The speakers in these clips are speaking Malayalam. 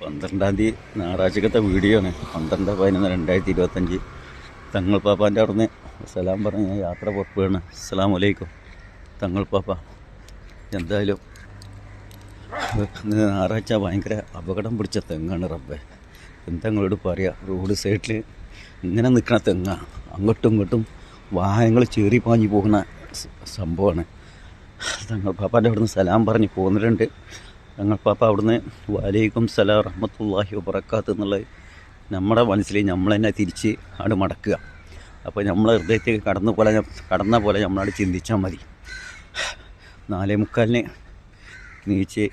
പന്ത്രണ്ടാം തീയതി ഞായറാഴ്ചക്കത്തെ വീഡിയോ ആണ്. പന്ത്രണ്ട് പതിനൊന്ന് രണ്ടായിരത്തി ഇരുപത്തഞ്ച്. തങ്ങൾ പാപ്പാന്റെ അവിടുന്ന് സലാം പറഞ്ഞ് ഞാൻ യാത്ര പുറപ്പെടുകയാണ്. അസ്സാം വലൈക്കും തങ്ങൾ പാപ്പ എന്തായാലും ഞായറാഴ്ച ഭയങ്കര അപകടം പിടിച്ച തെങ്ങാണ് റബ്ബെ. എന്താ പറയുക റോഡ് സൈഡിൽ ഇങ്ങനെ നിൽക്കണ തെങ്ങ. അങ്ങോട്ടും ഇങ്ങോട്ടും വാഹനങ്ങൾ ചേറി പാഞ്ഞു പോകുന്ന സംഭവമാണ്. തങ്ങൾ പാപ്പാന്റെ അവിടുന്ന് സലാം പറഞ്ഞ് പോകുന്നുണ്ട് തങ്ങൾ പാപ്പ അവിടുന്ന് വാലേക്കും സലാം റഹമത്തല്ലാഹി വബറക്കാത്ത എന്നുള്ളത് നമ്മുടെ മനസ്സിൽ നമ്മൾ തന്നെ തിരിച്ച് അവിടെ മടക്കുക. അപ്പോൾ നമ്മളെ ഹൃദയത്തേക്ക് കടന്നു പോലെ കടന്ന പോലെ നമ്മളവിടെ ചിന്തിച്ചാൽ മതി. നാലേ മുക്കാലിന് നീച്ച്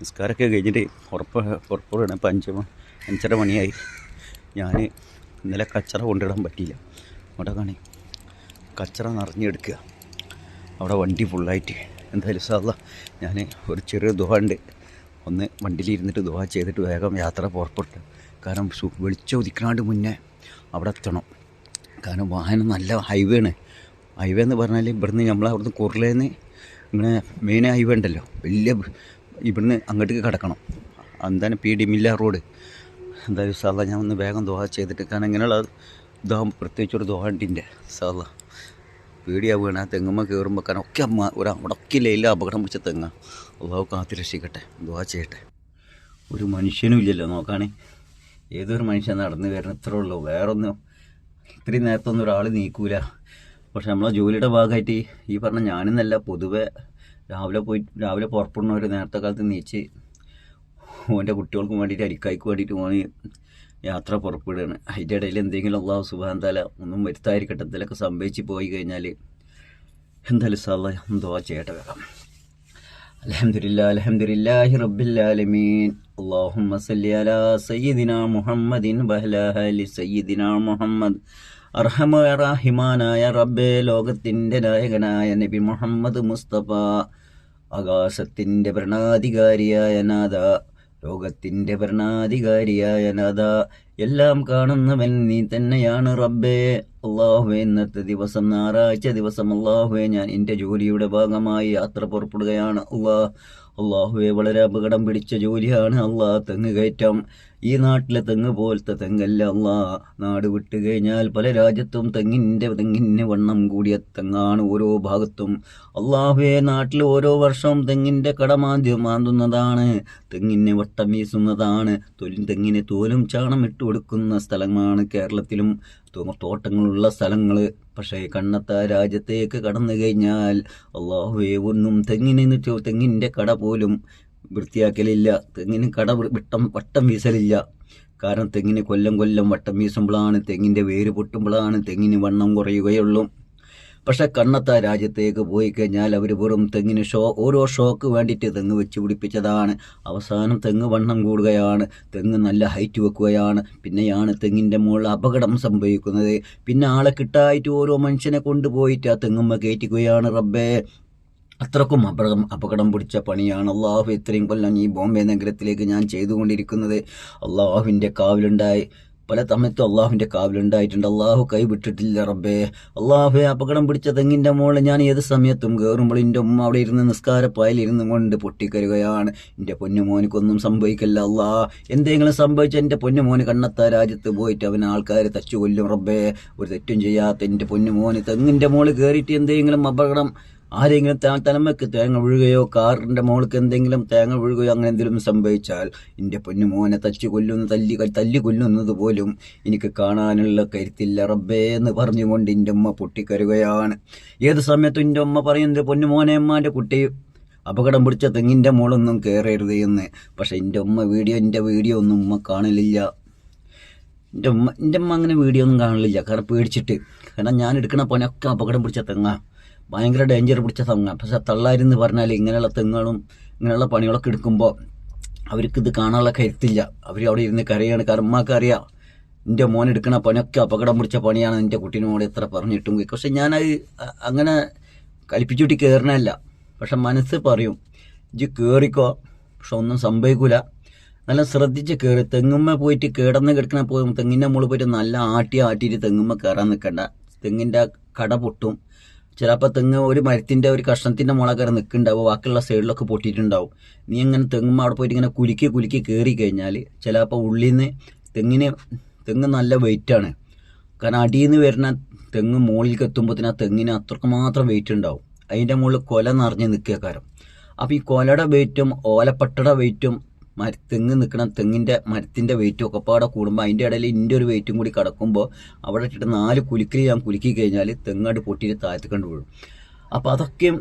നിസ്കാരമൊക്കെ കഴിഞ്ഞിട്ട് ഉറപ്പ് പുറപ്പെടുകയാണ് ഇപ്പം അഞ്ച് അഞ്ചര മണിയായി. ഞാൻ ഇന്നലെ കച്ചറ കൊണ്ടിടാൻ പറ്റിയില്ല. അവിടെ കാണി കച്ചറ നിറഞ്ഞെടുക്കുക. അവിടെ വണ്ടി ഫുള്ളായിട്ട് എന്തായാലും സാധാ ഞാൻ ഒരു ചെറിയ ദുഹ ഉണ്ട്. ഒന്ന് വണ്ടിയിലിരുന്നിട്ട് ദുവാ ചെയ്തിട്ട് വേഗം യാത്ര പുറപ്പെട്ടു. കാരണം വെളിച്ചം ഉദിക്കണാണ്ട് മുന്നേ അവിടെ എത്തണം. കാരണം വാഹനം നല്ല ഹൈവേ ആണ് ഹൈവേ എന്ന് പറഞ്ഞാൽ ഇവിടുന്ന് നമ്മൾ അവിടുന്ന് കുർലേന്ന് ഇങ്ങനെ മെയിൻ ഹൈവേ ഉണ്ടല്ലോ. വലിയ ഇവിടുന്ന് അങ്ങോട്ടേക്ക് കിടക്കണം. എന്താണ് പി ഡി മില്ല റോഡ്. എന്തായാലും സാധാ ഞാൻ ഒന്ന് വേഗം ദോഹ ചെയ്തിട്ട് കാരണം ഇങ്ങനെയുള്ള ഇതാകുമ്പോൾ പ്രത്യേകിച്ച് ഒരു ദോഹണ്ടിന്റെ സാധാ പേടിയാവുകയാണ് ആ തെങ്ങുമ്മ കയറുമ്പോൾ കാരണം ഒക്കെ അമ്മ ഒരു അവിടൊക്കെ ഇല്ല അപകടം പിടിച്ച തെങ്ങ. അള്ളാഹു കാത്തി രക്ഷിക്കട്ടെ ദുവാ ചെയ്യട്ടെ. ഒരു മനുഷ്യനും ഇല്ലല്ലോ. നോക്കാണേ. ഏതൊരു മനുഷ്യൻ നടന്നു വരുന്ന ഇത്രേ ഉള്ളൂ. വേറൊന്നും ഇത്രയും നേരത്തൊന്നും ഒരാൾ നീക്കൂല. പക്ഷെ നമ്മളെ ജോലിയുടെ ഭാഗമായിട്ട് ഈ പറഞ്ഞ ഞാനെന്നല്ല പൊതുവെ രാവിലെ പോയി രാവിലെ പുറപ്പെടുന്നവർ നേരത്തെ കാലത്ത് നീച്ച് ഓന്റെ കുട്ടികൾക്കും വേണ്ടിയിട്ട് അരിക്കായ്ക്ക് വേണ്ടിയിട്ട് ഓന് യാത്ര പുറപ്പെടുകയാണ്. അതിന്റെ ഇടയിൽ എന്തെങ്കിലും അള്ളാഹു സുബാന്താല ഒന്നും വരുത്താതിരിക്കട്ടെ. എന്തെങ്കിലുമൊക്കെ സംഭവിച്ച് പോയി കഴിഞ്ഞാൽ എന്തായാലും സാല എന്തോ ചെയ്യട്ടെ വേഗം. അലാ മുഹമ്മദിൻ മുഹമ്മദ്. ലോകത്തിന്റെ നായകനായ നബി മുഹമ്മദ് മുസ്തഫ ആകാശത്തിന്റെ പ്രണാധികാരിയായ നാഥ ലോകത്തിന്റെ ഭരണാധികാരിയായ നാഥ എല്ലാം കാണുന്നവൻ നീ തന്നെയാണ് റബ്ബേ. അള്ളാഹുവെ ഇന്നത്തെ ദിവസം ഞായറാഴ്ച ദിവസം അള്ളാഹുവെ ഞാൻ എന്റെ ജോലിയുടെ ഭാഗമായി യാത്ര പുറപ്പെടുകയാണ്. അള്ളാഹ് അള്ളാഹുവെ വളരെ അപകടം പിടിച്ച ജോലിയാണ്. അള്ളാഹ് തെങ്ങ് കയറ്റം. ഈ നാട്ടിലെ തെങ്ങ് പോലത്തെ തെങ്ങല്ല അള്ളാഹ് നാട് വിട്ട് കഴിഞ്ഞാൽ പല രാജ്യത്തും തെങ്ങിന്റെ തെങ്ങിന് വണ്ണം കൂടിയ തെങ്ങാണ് ഓരോ ഭാഗത്തും. അള്ളാഹുവെ നാട്ടിൽ ഓരോ വർഷവും തെങ്ങിന്റെ കടമാന്തി മാന്തുന്നതാണ്. തെങ്ങിന് വട്ടം വീസുന്നതാണ് തൊലും തെങ്ങിന് തോലും ചാണം ഇട്ട് കൊടുക്കുന്ന സ്ഥലമാണ് കേരളത്തിലും. തോട്ടങ്ങളുള്ള സ്ഥലങ്ങൾ പക്ഷേ കണ്ണത്ത രാജ്യത്തേക്ക് കടന്നു കഴിഞ്ഞാൽ അള്ളാഹുവേ ഒന്നും തെങ്ങിനെ തെങ്ങിന്റെ കട പോലും വൃത്തിയാക്കലില്ല. തെങ്ങിന് കട വിട്ടം വട്ടം വീസലില്ല കാരണം തെങ്ങിന് കൊല്ലം കൊല്ലം വട്ടം വീസുമ്പോഴാണ് തെങ്ങിന്റെ വേര് പൊട്ടുമ്പോഴാണ് തെങ്ങിന് വണ്ണം കുറയുകയുള്ളൂ. പക്ഷെ കണ്ണത്ത രാജ്യത്തേക്ക് പോയി കഴിഞ്ഞാൽ അവർ വെറും തെങ്ങിന് ഷോ ഓരോ ഷോക്ക് വേണ്ടിയിട്ട് തെങ്ങ് വെച്ച് പിടിപ്പിച്ചതാണ്. അവസാനം തെങ്ങ് വണ്ണം കൂടുകയാണ്. തെങ്ങ് നല്ല ഹൈറ്റ് വെക്കുകയാണ്. പിന്നെയാണ് തെങ്ങിന്റെ മുകളിൽ അപകടം സംഭവിക്കുന്നത്. പിന്നെ ആളെ കിട്ടായിട്ട് ഓരോ മനുഷ്യനെ കൊണ്ടുപോയിട്ട് ആ തെങ്ങുമ്മ കയറ്റിക്കുകയാണ് റബ്ബേ. അത്രക്കും അപകടം അപകടം പിടിച്ച പണിയാണ് അള്ളാഹു. ഇത്രയും കൊല്ലം ഈ ബോംബെ നഗരത്തിലേക്ക് ഞാൻ ചെയ്തുകൊണ്ടിരിക്കുന്നത്. അള്ളാഹുവിന്റെ കാവിലുണ്ടായി. പല സമയത്തും അള്ളാഹുവിന്റെ കാവിലുണ്ടായിട്ടുണ്ട്. അള്ളാഹു കൈവിട്ടിട്ടില്ല റബ്ബേ. അള്ളാഹു അപകടം പിടിച്ച തെങ്ങിന്റെ മുകളിൽ ഞാൻ ഏത് സമയത്തും കയറുമ്പോൾ എന്റെ ഉമ്മ അവിടെ ഇരുന്ന് നിസ്കാരപ്പായിൽ ഇരുന്ന് കൊണ്ട് പൊട്ടിക്കരുകയാണ് എന്റെ പൊന്നുമോനിക്കൊന്നും സംഭവിക്കല്ല അള്ളാ. എന്തെങ്കിലും സംഭവിച്ച എന്റെ പൊന്നുമോന് കണ്ണത്ത രാജ്യത്ത് പോയിട്ട് അവൻ ആൾക്കാരെ തച്ചു കൊല്ലും റബ്ബേ. ഒരു തെറ്റും ചെയ്യാത്ത എന്റെ പൊന്നുമോന് തെങ്ങിന്റെ മോൾ കയറിയിട്ട് എന്തെങ്കിലും അപകടം ആരെങ്കിലും തലമക്ക് തേങ്ങ വീഴുകയോ കാറിന്റെ മോൾക്ക് എന്തെങ്കിലും തേങ്ങ വീഴുകയോ അങ്ങനെ എന്തെങ്കിലും സംഭവിച്ചാൽ എന്റെ പൊന്നു മോനെ തച്ചു കൊല്ലുന്ന തല്ലി തല്ലി കൊല്ലുന്നത് പോലും എനിക്ക് കാണാനുള്ള കരുത്തില്ല റബ്ബേ എന്ന് പറഞ്ഞുകൊണ്ട് എന്റെ ഉമ്മ പൊട്ടിക്കരുകയാണ് ഏത് സമയത്തും എന്റെ ഉമ്മ പറയുന്നത് പൊന്നു മോനെ അമ്മാന്റെ കുട്ടി അപകടം പിടിച്ച തെങ്ങിന്റെ മോളൊന്നും കയറരുത് എന്ന്. പക്ഷേ എന്റെ ഉമ്മ വീഡിയോ എന്റെ വീഡിയോ ഒന്നും ഉമ്മ കാണലില്ല. എന്റെ ഉമ്മ എന്റെ ഉമ്മ അങ്ങനെ വീഡിയോ ഒന്നും കാണലില്ല. കാരണം പേടിച്ചിട്ട്. കാരണം ഞാൻ എടുക്കുന്ന പണിയൊക്കെ അപകടം പിടിച്ച തെങ്ങാ. ഭയങ്കര ഡേഞ്ചർ പിടിച്ച തെങ്ങാ പക്ഷെ തള്ളാരെന്ന് പറഞ്ഞാൽ ഇങ്ങനെയുള്ള തെങ്ങുകളും ഇങ്ങനെയുള്ള പണികളൊക്കെ എടുക്കുമ്പോൾ അവർക്ക് ഇത് കാണാനുള്ള കരുത്തില്ല അവർ അവിടെ ഇരുന്ന് കരയാണ്. കർമ്മക്കറിയാം എന്റെ മോൻ എടുക്കുന്ന പണിയൊക്കെ അപകടം പിടിച്ച പണിയാണ്. എന്റെ കുട്ടീനോട് എത്ര പറഞ്ഞിട്ടും പക്ഷെ ഞാനത് അങ്ങനെ കൽപ്പിച്ചുട്ടി കയറണല്ല പക്ഷെ മനസ്സ് പറയും ഇത് കയറിക്കോ പക്ഷെ ഒന്നും സംഭവിക്കൂല. നല്ല ശ്രദ്ധിച്ച് കയറി തെങ്ങുമ്മ പോയിട്ട് കിടന്ന് കിടക്കണ പോകും തെങ്ങിന്റെ മുകളിൽ പോയിട്ട് നല്ല ആട്ടി ആട്ടിയിട്ട് തെങ്ങുമ്മ കയറാൻ നിൽക്കണ്ട തെങ്ങിന്റെ കട പൊട്ടും. ചിലപ്പോൾ തെങ്ങ് ഒരു മരത്തിന്റെ ഒരു കഷ്ണത്തിന്റെ മുളകര നിൽക്കുന്നുണ്ടാവും. ബാക്കിയുള്ള സൈഡിലൊക്കെ പൊട്ടിയിട്ടുണ്ടാവും. നീ ഇങ്ങനെ തെങ്ങും അവിടെ പോയിട്ട് ഇങ്ങനെ കുലുക്കി കുലുക്കി കയറി കഴിഞ്ഞാൽ ചിലപ്പോൾ ഉള്ളിൽ നിന്ന് തെങ്ങിന് തെങ്ങ് നല്ല വെയിറ്റാണ് കാരണം അടിയിൽ നിന്ന് വരുന്ന തെങ്ങ് മുകളിലേക്ക് എത്തുമ്പോഴത്തേന് ആ തെങ്ങിന് അത്രയ്ക്ക് മാത്രം വെയിറ്റ് ഉണ്ടാവും. അതിന്റെ മുകളിൽ കൊല നിറഞ്ഞ് നിൽക്കുക കാരണം. അപ്പോൾ ഈ കൊലയുടെ വെയിറ്റും ഓലപ്പട്ടയുടെ വെയിറ്റും മര തെങ്ങ് നിൽക്കണം തെങ്ങിന്റെ മരത്തിന്റെ വെയിറ്റും ഒക്കെ പാടെ കൂടുമ്പോൾ അതിന്റെ ഇടയിൽ ഇന്റെ ഒരു വെയിറ്റും കൂടി കിടക്കുമ്പോൾ അവിടെ ഇട്ടിട്ട് നാല് കുലുക്കിൽ ഞാൻ കുലുക്കി കഴിഞ്ഞാൽ തെങ്ങാട് പൊട്ടിയിട്ട് താഴത്ത് വീഴും. അപ്പോൾ അതൊക്കെയും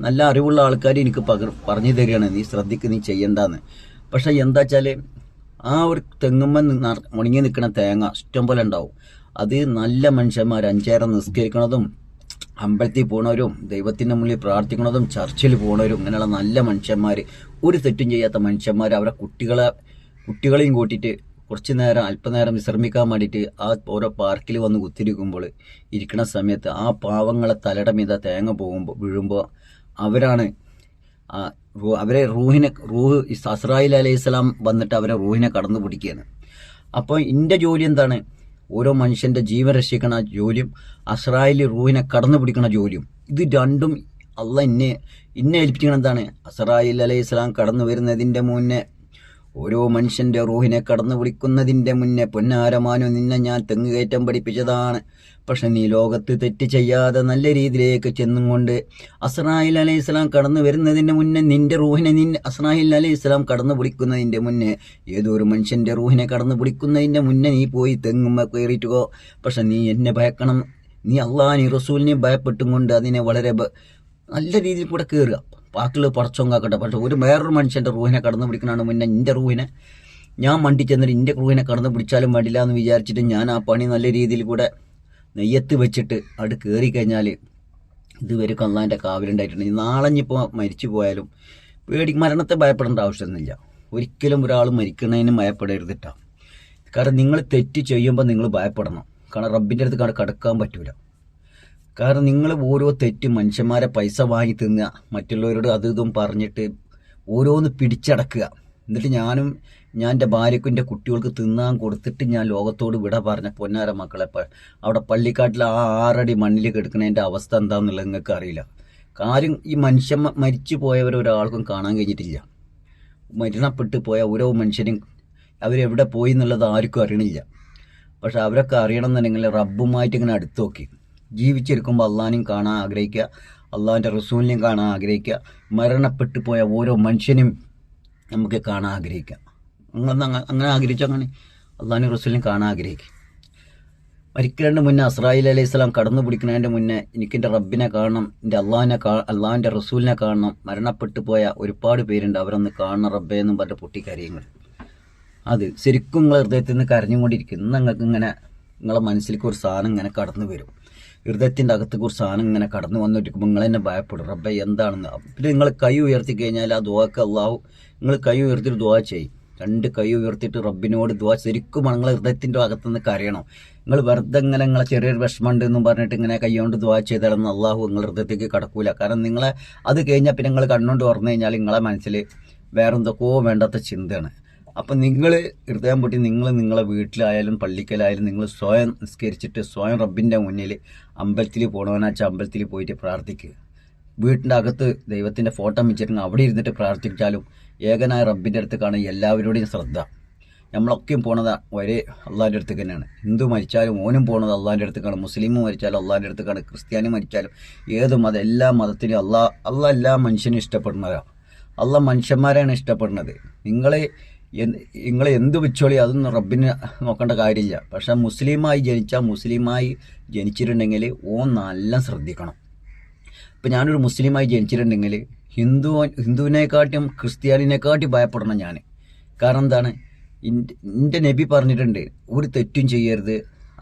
നല്ല അറിവുള്ള ആൾക്കാർ എനിക്ക് പകർ പറഞ്ഞു തരികയാണ്. നീ ശ്രദ്ധിക്ക് നീ ചെയ്യണ്ടെന്ന്. പക്ഷേ എന്താ വെച്ചാൽ ആ ഒരു തെങ്ങുമ്മ മുണങ്ങി നിൽക്കുന്ന തേങ്ങ ഇഷ്ടം പോലെ ഉണ്ടാവും. അത് നല്ല മനുഷ്യന്മാർ അഞ്ചേരം നിസ്കരിക്കണതും അമ്പലത്തിൽ പോണവരും ദൈവത്തിന്റെ മുന്നിൽ പ്രാർത്ഥിക്കുന്നതും ചർച്ചിൽ പോണവരും ഇങ്ങനെയുള്ള നല്ല മനുഷ്യന്മാർ ഒരു തെറ്റും ചെയ്യാത്ത മനുഷ്യന്മാർ അവരെ കുട്ടികളെ കുട്ടികളെയും കൂട്ടിയിട്ട് കുറച്ച് നേരം അല്പനേരം വിശ്രമിക്കാൻ വേണ്ടിയിട്ട് ആ ഓരോ പാർക്കിൽ വന്ന് കുത്തിരിക്കുമ്പോൾ ഇരിക്കുന്ന സമയത്ത് ആ പാവങ്ങളെ തലയുടെ മീത തേങ്ങ പോകുമ്പോൾ വീഴുമ്പോൾ അവരാണ് അവരെ റൂഹിനെ റൂഹ് അസ്രായിൽ അലൈഹി സ്വലാം വന്നിട്ട് അവരെ റൂഹിനെ കടന്നു പിടിക്കുകയാണ് അപ്പോൾ എന്റെ ജോലി എന്താണ്? ഓരോ മനുഷ്യന്റെ ജീവൻ രക്ഷിക്കണ ജോലിയും അസ്രായേലി റൂഹിനെ കടന്നു പിടിക്കണ ജോലിയും. ഇത് രണ്ടും അല്ല എന്നെ ഇന്നെ ഏൽപ്പിക്കണം എന്താണ്? അസ്രായിൽ അലൈഹി സ്വലാം കടന്നു വരുന്നതിന്റെ മുന്നേ ഓരോ മനുഷ്യന്റെ റൂഹിനെ കടന്നു വിളിക്കുന്നതിന്റെ മുന്നേ പൊന്നാരമാനു നിന്നെ ഞാൻ തെങ്ങുകയറ്റം പഠിപ്പിച്ചതാണ്. പക്ഷെ നീ ലോകത്ത് തെറ്റ് ചെയ്യാതെ നല്ല രീതിയിലേക്ക് ചെന്നും കൊണ്ട് അസ്രായിൽ അലൈഹി ഇസ്ലാം കടന്നു വരുന്നതിന്റെ മുന്നേ നിന്റെ റൂഹിനെ നിന്നെ അസ്രായിൽ അലൈഹി ഇസ്ലാം കടന്നു പിടിക്കുന്നതിന്റെ മുന്നേ ഏതോ ഒരു മനുഷ്യന്റെ റൂഹിനെ കടന്നു പിടിക്കുന്നതിന്റെ മുന്നേ നീ പോയി തെങ്ങുമ്മ കയറിയിട്ടുകോ പക്ഷെ നീ എന്നെ ഭയക്കണം. നീ അള്ളാഹി റസൂലിനെ ഭയപ്പെട്ടും കൊണ്ട് അതിനെ വളരെ നല്ല രീതിയിൽ കൂടെ കയറുക ബാക്കിയുള്ള പടച്ചോങ്കാക്കട്ടെ. പക്ഷെ ഒരു വേറൊരു മനുഷ്യന്റെ റൂഹിനെ കടന്നു പിടിക്കണാണ് മുന്നേ എന്റെ റൂഹിനെ. ഞാൻ മണ്ടി ചെന്നിട്ട് എന്റെ റൂഹിനെ കടന്നു പിടിച്ചാലും വേണ്ടില്ല എന്ന് വിചാരിച്ചിട്ട് ഞാൻ ആ പണി നല്ല രീതിയിൽ കൂടെ നെയ്യത്ത് വെച്ചിട്ട് അവിടെ കയറി കഴിഞ്ഞാൽ ഇതുവരെ കള്ളാന്റെ കാവലുണ്ടായിട്ടുണ്ട്. നാളെ ഇനിയിപ്പോൾ മരിച്ചു പോയാലും പേടി മരണത്തെ ഭയപ്പെടേണ്ട ആവശ്യമൊന്നുമില്ല. ഒരിക്കലും ഒരാൾ മരിക്കുന്നതിന് ഭയപ്പെടരുതിട്ടാണ് കാരണം നിങ്ങൾ തെറ്റ് ചെയ്യുമ്പോൾ നിങ്ങൾ ഭയപ്പെടണം. കാരണം റബ്ബിന്റെ അടുത്ത് കടക്കാൻ പറ്റൂല. കാരണം നിങ്ങൾ ഓരോ തെറ്റ് മനുഷ്യന്മാരെ പൈസ വാങ്ങി തിന്നുക മറ്റുള്ളവരോട് അത് ഇതും പറഞ്ഞിട്ട് ഓരോന്ന് പിടിച്ചടക്കുക. എന്നിട്ട് ഞാനും ഞാൻ എന്റെ ഭാര്യക്കും എന്റെ കുട്ടികൾക്ക് തിന്നാൻ കൊടുത്തിട്ട് ഞാൻ ലോകത്തോട് വിട പറഞ്ഞ പൊന്നാര മക്കളെ അവിടെ പള്ളിക്കാട്ടിൽ ആ ആറടി മണ്ണിൽ കിടക്കുന്നതിന്റെ അവസ്ഥ എന്താണെന്നുള്ളത് നിങ്ങൾക്ക് അറിയില്ല. കാര്യം ഈ മനുഷ്യൻ മരിച്ചു പോയവർ ഒരാൾക്കും കാണാൻ കഴിഞ്ഞിട്ടില്ല. മരണപ്പെട്ട് പോയ ഓരോ മനുഷ്യരും അവരെവിടെ പോയി എന്നുള്ളത് ആർക്കും അറിയണില്ല. പക്ഷെ അവരൊക്കെ അറിയണം എന്നുണ്ടെങ്കിൽ റബ്ബുമായിട്ട് ഇങ്ങനെ അടുത്ത് നോക്കി. ജീവിച്ചിരിക്കുമ്പോൾ അള്ളാഹിനെയും കാണാൻ ആഗ്രഹിക്കുക. അള്ളാഹിന്റെ റസൂലിനെയും കാണാൻ ആഗ്രഹിക്കുക. മരണപ്പെട്ടു പോയ ഓരോ മനുഷ്യനും നമുക്ക് കാണാൻ ആഗ്രഹിക്കാം അങ്ങനെ അങ്ങനെ ആഗ്രഹിച്ചു അങ്ങനെ? അള്ളാഹിനെ റസൂലിനെയും കാണാൻ ആഗ്രഹിക്കും മരിക്കേണ്ട മുന്നേ അസ്രായിൽ അലൈഹി സ്വലാം കടന്നു പിടിക്കുന്നതിന്റെ മുന്നേ എനിക്ക് എന്റെ റബ്ബിനെ കാണണം എന്റെ അള്ളാഹിനെ കാ അള്ളാഹിന്റെ റസൂലിനെ കാണണം. മരണപ്പെട്ടു പോയ ഒരുപാട് പേരുണ്ട്. അവരൊന്ന് കാണണം റബ്ബേ എന്നും പറഞ്ഞ പൊട്ടിക്കരയുങ്ങൾ അത് ശരിക്കും നിങ്ങളെ ഹൃദയത്തിൽ നിന്ന് കരഞ്ഞുകൊണ്ടിരിക്കും ഇന്ന് നിങ്ങൾക്ക് ഇങ്ങനെ നിങ്ങളെ മനസ്സിലേക്ക് ഒരു സാധനം ഇങ്ങനെ കടന്നു വരും. ഹൃദയത്തിന്റെ അകത്ത് കുറച്ച് സാധനം ഇങ്ങനെ കടന്നു വന്നിരിക്കുമ്പോൾ നിങ്ങൾ തന്നെ ഭയപ്പെടും. റബ്ബെ എന്താണെന്ന്? പിന്നെ നിങ്ങൾ കൈ ഉയർത്തി കഴിഞ്ഞാൽ ആ ദുവാക്ക് അള്ളാഹു നിങ്ങൾ കൈ ഉയർത്തിയിട്ട് ദുവാ ചെയ്യും. രണ്ട് കൈ ഉയർത്തിയിട്ട് റബ്ബിനോട് ദുവാ ശരിക്കും നിങ്ങളെ ഹൃദയത്തിന്റെ അകത്തുനിന്ന് കരയണം. നിങ്ങൾ വെറുതെ ഇങ്ങനെ നിങ്ങളെ ചെറിയൊരു വിഷമമുണ്ട് എന്നും പറഞ്ഞിട്ട് ഇങ്ങനെ കൈകൊണ്ട് ദുവാ ചെയ്താലൊന്നും അള്ളാഹു നിങ്ങളുടെ ഹൃദയത്തേക്ക് കടക്കൂല. കാരണം നിങ്ങളെ അത് കഴിഞ്ഞാൽ പിന്നെ നിങ്ങൾ കണ്ണുകൊണ്ട് തുറന്നു കഴിഞ്ഞാൽ നിങ്ങളെ മനസ്സിൽ വേറെന്തൊക്കെയോ വേണ്ടാത്ത ചിന്തയാണ്. അപ്പം നിങ്ങൾ ഹൃദയം പൊട്ടി നിങ്ങൾ നിങ്ങളെ വീട്ടിലായാലും പള്ളിക്കലായാലും നിങ്ങൾ സ്വയം നിസ്കരിച്ചിട്ട് സ്വയം റബ്ബിന്റെ മുന്നിൽ അമ്പലത്തിൽ പോകണമെന്നാച്ചാൽ അമ്പലത്തിൽ പോയിട്ട് പ്രാർത്ഥിക്കുക വീട്ടിന്റെ അകത്ത് ദൈവത്തിന്റെ ഫോട്ടോ വെച്ചിട്ടുണ്ടെങ്കിൽ അവിടെ ഇരുന്നിട്ട് പ്രാർത്ഥിച്ചാലും ഏകനായ റബ്ബിന്റെ അടുത്ത് കാണാൻ എല്ലാവരോടെയും ശ്രദ്ധ. നമ്മളൊക്കെയും പോണത് ഒരേ അള്ളാഹിന്റെ അടുത്ത് തന്നെയാണ്. ഹിന്ദു മരിച്ചാലും ഓനും പോണത് അള്ളാഹിന്റെ അടുത്തേക്കാണ് മുസ്ലിം മരിച്ചാലും അള്ളാഹിന്റെ അടുത്തേക്കാണ് ക്രിസ്ത്യാനി മരിച്ചാലും ഏത് മതം എല്ലാ മതത്തിനും അള്ളാഹ് അള്ളാഹ് എല്ലാ മനുഷ്യനും ഇഷ്ടപ്പെടുന്നതാണ് അള്ള മനുഷ്യന്മാരെയാണ് ഇഷ്ടപ്പെടുന്നത്. നിങ്ങൾ നിങ്ങൾ എന്ത് വെച്ചോളി അതൊന്നും റബ്ബിന് നോക്കേണ്ട കാര്യമില്ല. പക്ഷെ മുസ്ലിമായി ജനിച്ചാൽ മുസ്ലിമായി ജനിച്ചിട്ടുണ്ടെങ്കിൽ ഓ നല്ല ശ്രദ്ധിക്കണം. ഇപ്പം ഞാനൊരു മുസ്ലിമായി ജനിച്ചിട്ടുണ്ടെങ്കിൽ ഹിന്ദു ഹിന്ദുവിനെക്കാട്ടും ക്രിസ്ത്യാനിനെക്കാട്ടും ഭയപ്പെടണം ഞാൻ കാരണം എന്താണ്? എന്റെ നബി പറഞ്ഞിട്ടുണ്ട് ഒരു തെറ്റും ചെയ്യരുത്.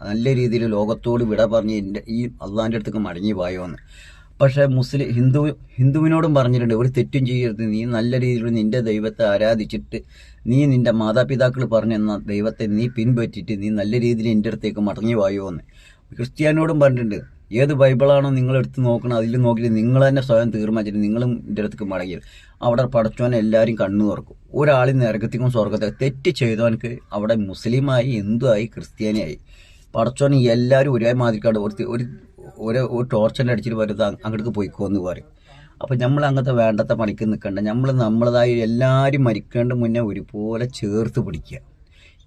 നല്ല രീതിയിൽ ലോകത്തോട് വിട പറഞ്ഞ് എന്റെ ഈ അള്ളാന്റെ അടുത്തേക്ക് മടങ്ങി പോയോ എന്ന് പക്ഷേ മുസ്ലിം ഹിന്ദു ഹിന്ദുവിനോടും പറഞ്ഞിട്ടുണ്ട് ഒരു തെറ്റും ചെയ്യരുത്. നീ നല്ല രീതിയിൽ നിന്റെ ദൈവത്തെ ആരാധിച്ചിട്ട് നീ നിന്റെ മാതാപിതാക്കൾ പറഞ്ഞെന്ന ദൈവത്തെ നീ പിൻപറ്റിയിട്ട് നീ നല്ല രീതിയിൽ എന്റെ അടുത്തേക്ക് മടങ്ങി വായോ എന്ന് ക്രിസ്ത്യാനോടും പറഞ്ഞിട്ടുണ്ട് ഏത് ബൈബിളാണോ നിങ്ങൾ എടുത്ത് നോക്കണം അതിൽ നോക്കിയിട്ട് നിങ്ങൾ തന്നെ സ്വയം തീരുമാനിച്ചിട്ട് നിങ്ങളും എന്റെ അടുത്തേക്ക് മടങ്ങി അവിടെ പഠിച്ചവനെ എല്ലാവരും കണ്ണു തുറക്കും. ഒരാളിൽ നരകത്തിക്കും സ്വർഗത്തെ തെറ്റ് ചെയ്തവനക്ക് അവിടെ മുസ്ലിമായി ഹിന്ദുവായി ക്രിസ്ത്യാനിയായി. പഠിച്ചവന് എല്ലാവരും ഒരേ മാതിരിക്കാണ്ട് ഒരു ഒരു ടോർച്ചറിന്റെ അടിച്ചിട്ട് വരുന്നത് അങ്ങോട്ട് പോയിക്കോന്ന് പറയും. അപ്പം നമ്മൾ അങ്ങനത്തെ വേണ്ടത്തെ പണിക്ക് നിൽക്കേണ്ട നമ്മൾ നമ്മളതായി എല്ലാവരും മരിക്കേണ്ട മുന്നേ ഒരുപോലെ ചേർത്ത് പിടിക്കുക.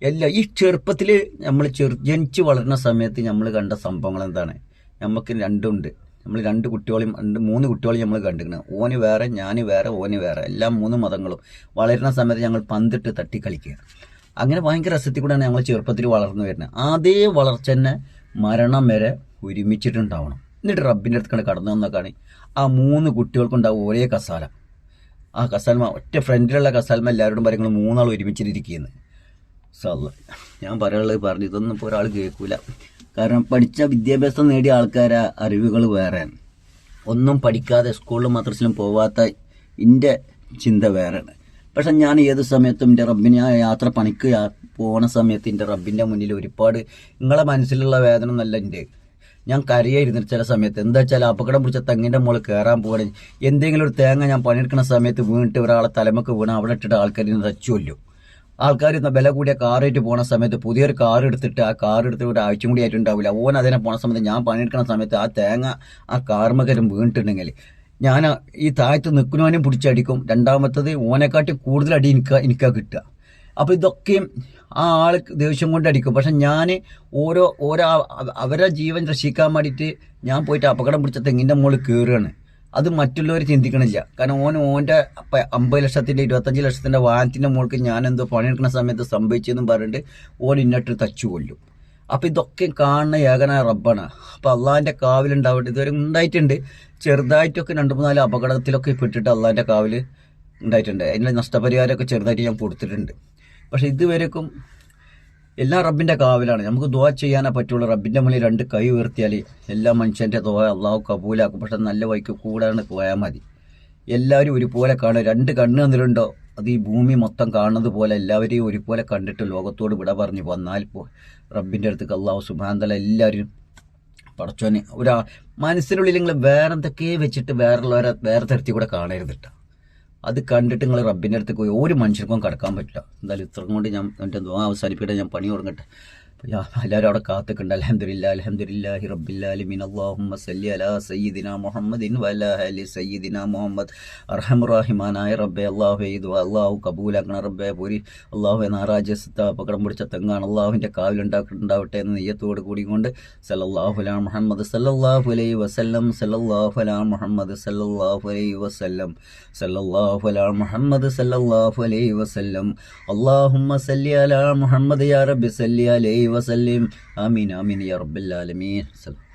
എല്ലാ ഈ ചെറുപ്പത്തിൽ നമ്മൾ ചെറു ജനിച്ച് വളരുന്ന സമയത്ത് നമ്മൾ കണ്ട സംഭവങ്ങൾ എന്താണ്? നമുക്ക് രണ്ടുണ്ട്. നമ്മൾ രണ്ട് കുട്ടികളെയും രണ്ട് മൂന്ന് കുട്ടികളെയും നമ്മൾ കണ്ടിരിക്കണം. ഓന് വേറെ ഞാൻ വേറെ ഓന് വേറെ. എല്ലാ മൂന്ന് മതങ്ങളും വളരുന്ന സമയത്ത് ഞങ്ങൾ പന്തിട്ട് തട്ടി കളിക്കുക അങ്ങനെ ഭയങ്കര രസത്തിൽ കൂടെയാണ് ഞങ്ങൾ ചെറുപ്പത്തിൽ വളർന്നു വരുന്നത്. അതേ വളർച്ച തന്നെ മരണം വരെ ഒരുമിച്ചിട്ടുണ്ടാവണം. എന്നിട്ട് റബ്ബിന്റെ അടുത്ത് കണ്ട് കടന്നു വന്നൊക്കെയാണ് ആ മൂന്ന് കുട്ടികൾക്കുണ്ടാവും ഒരേ കസാല. ആ കസാൽമ ഒറ്റ ഫ്രണ്ടിലുള്ള കസാൽമ എല്ലാവരോടും പറയുന്നത് മൂന്നാൾ ഒരുമിച്ചിരിക്കുന്നു. സല്ല ഞാൻ പറയാനുള്ളത് പറഞ്ഞു ഇതൊന്നും ഇപ്പോൾ ഒരാൾ കേൾക്കൂല. കാരണം പഠിച്ച വിദ്യാഭ്യാസം നേടിയ ആൾക്കാരെ അറിവുകൾ വേറെയാണ്. ഒന്നും പഠിക്കാതെ സ്കൂളിലും മദ്രസിലും പോവാത്ത എന്റെ ചിന്ത വേറെയാണ്. പക്ഷെ ഞാൻ ഏത് സമയത്തും എന്റെ റബ്ബിനെ ആ യാത്ര പണിക്ക് പോണ സമയത്ത് എന്റെ റബ്ബിന്റെ മുന്നിൽ ഒരുപാട് നിങ്ങളെ മനസ്സിലുള്ള വേദന നല്ല എന്റെ ഞാൻ കരയായിരുന്നു ചില സമയത്ത്. എന്താ വെച്ചാൽ അപകടം പിടിച്ച തെങ്ങിന്റെ മുകളിൽ കയറാൻ പോകണേ എന്തെങ്കിലും ഒരു തേങ്ങ ഞാൻ പണിയെടുക്കുന്ന സമയത്ത് വീണിട്ട് ഒരാളെ തലമക്ക് വീണ അവിടെ ഇട്ടിട്ട് ആൾക്കാർ തച്ചുമല്ലോ ആൾക്കാർ വില കൂടിയ കാറായിട്ട് പോണ സമയത്ത് പുതിയൊരു കാർ എടുത്തിട്ട് ആ കാർ എടുത്തിട്ട് ഒരു ആഴ്ച കൂടി ആയിട്ടുണ്ടാവില്ല. ഓൻ അതിനെ പോണ സമയത്ത് ഞാൻ പണിയെടുക്കുന്ന സമയത്ത് ആ തേങ്ങ ആ കാർമകരും വീണിട്ടുണ്ടെങ്കിൽ ഞാൻ ഈ താഴത്ത് നിൽക്കുന്നവനും പിടിച്ചടിക്കും. രണ്ടാമത്തത് ഓനെക്കാട്ടി കൂടുതൽ അടി എനിക്ക് എനിക്കാ കിട്ടുക. അപ്പോൾ ഇതൊക്കെയും ആ ആൾ ദേഷ്യം കൊണ്ട് അടിക്കും പക്ഷെ ഞാൻ ഓരോ ഓരോ അവരെ ജീവൻ രക്ഷിക്കാൻ വേണ്ടിയിട്ട് ഞാൻ പോയിട്ട് അപകടം പിടിച്ച തെങ്ങിന്റെ മുകളിൽ കയറുകയാണ് അത് മറ്റുള്ളവർ ചിന്തിക്കണില്ല. കാരണം ഓൻ ഓന്റെ അമ്പത് ലക്ഷത്തിന്റെ ഇരുപത്തഞ്ച് ലക്ഷത്തിന്റെ വാഹനത്തിന്റെ മുകൾക്ക് ഞാൻ എന്തോ പണിയെടുക്കുന്ന സമയത്ത് സംഭവിച്ചെന്നും പറഞ്ഞിട്ട് ഓൻ ഇന്നിട്ട് തച്ചു കൊല്ലും. അപ്പം ഇതൊക്കെ കാണുന്ന ഏകന റബ്ബാണ്. അപ്പം അള്ളാഹിന്റെ കാവിലുണ്ടാവട്ടെ. ഇതുവരെ ഉണ്ടായിട്ടുണ്ട്. ചെറുതായിട്ടൊക്കെ രണ്ട് മൂന്നാൽ അപകടത്തിലൊക്കെ പെട്ടിട്ട് അള്ളാഹിന്റെ കാവിൽ ഉണ്ടായിട്ടുണ്ട്. അതിന്റെ നഷ്ടപരിഹാരമൊക്കെ ചെറുതായിട്ട് ഞാൻ കൊടുത്തിട്ടുണ്ട്. പക്ഷെ ഇതുവരെക്കും എല്ലാം റബ്ബിന്റെ കാവലാണ്. നമുക്ക് ദുവാ ചെയ്യാനേ പറ്റുള്ളൂ. റബ്ബിന്റെ മുന്നിൽ രണ്ട് കൈ ഉയർത്തിയാൽ എല്ലാ മനുഷ്യന്റെ ദുആ അള്ളാഹു കബൂലാക്കും. പക്ഷെ നല്ല വഴിക്ക് കൂടാണ് പോയാൽ മതി. എല്ലാവരും ഒരുപോലെ കാണുക രണ്ട് കണ്ണ് തന്നിട്ടുണ്ടോ? അത് ഈ ഭൂമി മൊത്തം കാണുന്നത് പോലെ എല്ലാവരെയും ഒരുപോലെ കണ്ടിട്ട് ലോകത്തോട് വിട പറഞ്ഞ് വന്നാൽ പോ റബ്ബിന്റെ അടുത്തേക്ക് അള്ളാഹു സുബാന്തല എല്ലാവരും പടച്ചോനെ ഒരാ മനസ്സിനുള്ളിൽ നിങ്ങൾ വേറെന്തൊക്കെ വെച്ചിട്ട് വേറുള്ളവരെ വേറെ തരത്തിൽ കൂടെ കാണരുത് ട്ടോ. അത് കണ്ടിട്ട് നിങ്ങൾ റബ്ബിന്റെ അടുത്ത് പോയി ഒരു മനുഷ്യർക്കും കടക്കാൻ പറ്റില്ല. എന്തായാലും ഇത്രയും കൊണ്ട് ഞാൻ എന്റെ അവസാനിപ്പിക്കട്ടെ ഞാൻ പണി തുടങ്ങട്ടെ. എല്ലാവരും അവിടെ കാത്തുക്കുണ്ട് അലഹമില്ല അലഹമില്ലാഹി റബ്ബില്ലാലിമിൻ അള്ളാഹുമ്മ സല്ലി അലാ സയ്യിദിന മുഹമ്മദിൻ വലാ അലി സയ്യിദിന മുഹമ്മദ്. അർഹമുറാഹിമാനായ റബ്ബെ അള്ളാഹു ഇത് അള്ളാഹു കബൂലാക്കണ റബ്ബെ പുരി. അള്ളാഹു നാറാജസ്ത അപകടം പിടിച്ച തെങ്ങാണ് അള്ളാഹുവിന്റെ കാവിലുണ്ടാക്കുന്നുണ്ടാവട്ടെ എന്ന നെയ്യത്തോട് കൂടിക്കൊണ്ട് കൊണ്ട് സല്ലല്ലാഹു അലാ മുഹമ്മദ് സല്ലല്ലാഹു അലൈഹി വസല്ലം സല്ലല്ലാഹു അലാ മുഹമ്മദ് സല്ലല്ലാഹു അലൈഹി വസല്ലം സല്ലല്ലാഹു അലാ മുഹമ്മദ് സല്ലല്ലാഹു അലൈഹി വസല്ലം. അല്ലാഹുമ്മ സല്ലി അലാ മുഹമ്മദ് യാ റബ്ബി സല്ലി അലൈഹി വസല്ലം ആമീൻ ആമീൻ യാ റബ്ബൽ ആലമീൻ സല്ലം